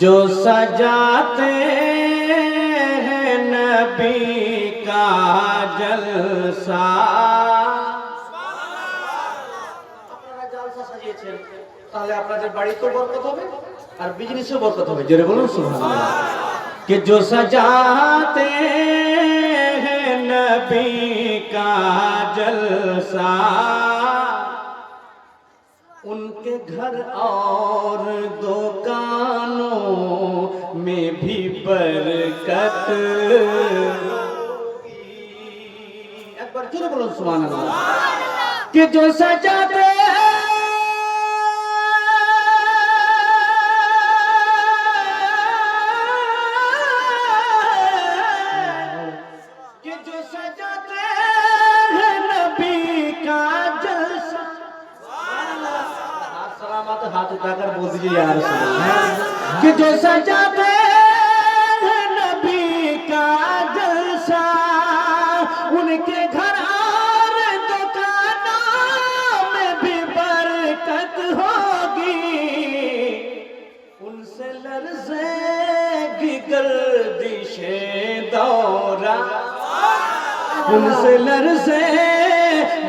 जो सजाते हैं नबी का जलसा আপনারা জালসা সাজিয়েছেন তাহলে আপনাদের বাড়িতেও বরকত হবে আর বিজনেসেও বরকত হবে জোরে বলুন সুবহানাল্লাহ कि जो सजाते हैं नबी का जलसा उनके घर और बरकत एक बार जोरे बोलो सुभान अल्लाह कि जो सजाते हैं कि जो सजाते हैं नबी का जलसा हाथ सलामत हाथ उठाकर बोल दीजिए यार कि जो सजाते دورہ۔ ان سے لرزے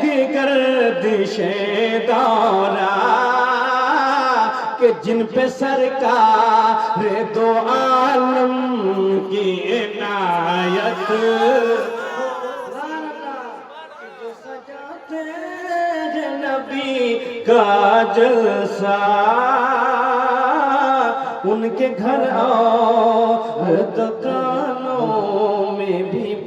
گی گردشیں دورہ۔ کہ جن پہ سرکار دو عالم کی عنایت۔ کا جلسہ۔ ان کے گھر اور دکان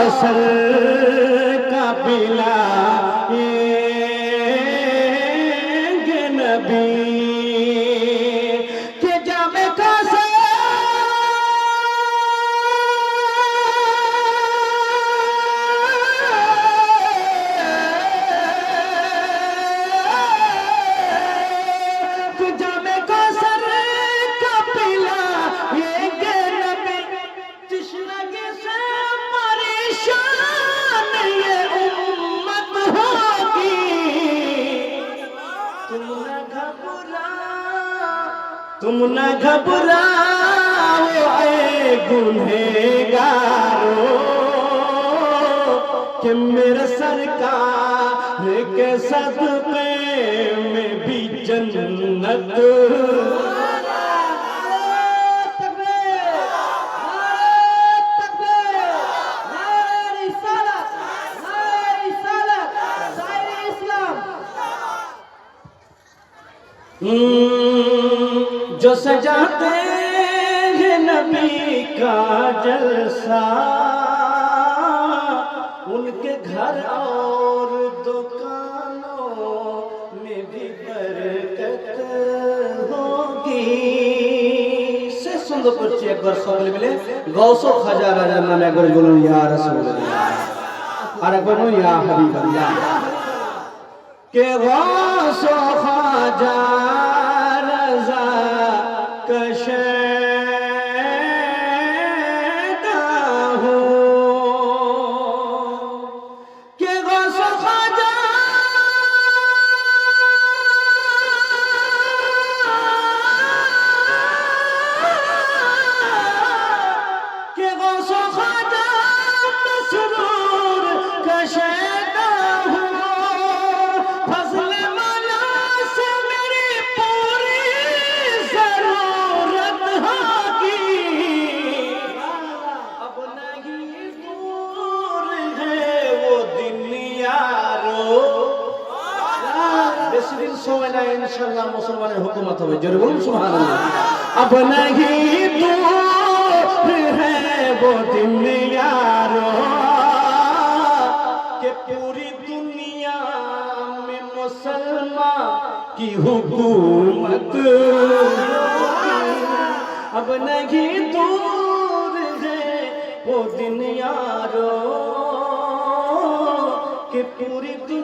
কৌশল কা تم نہ گھبراؤ اے گنہگارو کہ میرا سرکار کے صدقے میں بھی جنت Mm. جو سجاتے ہیں نبی کا جلسہ، ان کے گھر اور دکانوں میں بھی برکت ہوگی۔ سے سن دو پرچی ایک بار سوال ملے۔ غوث و خجار راجا میں ایک بار یا رسول اللہ۔ اور ایک بار یا حبیب اللہ۔ کہ غوث و خجا رضا कश সময় নাই ইনশাআল্লাহ মুসলমানের হুকুমত হবে জোরে বলুন সুবহানাল্লাহ अब नहीं दूर है वो दिन यारो कि पूरी दुनिया में मुसलमान की हुकूमत अब नहीं दूर है वो दिन यारो कि पूरी दुनिया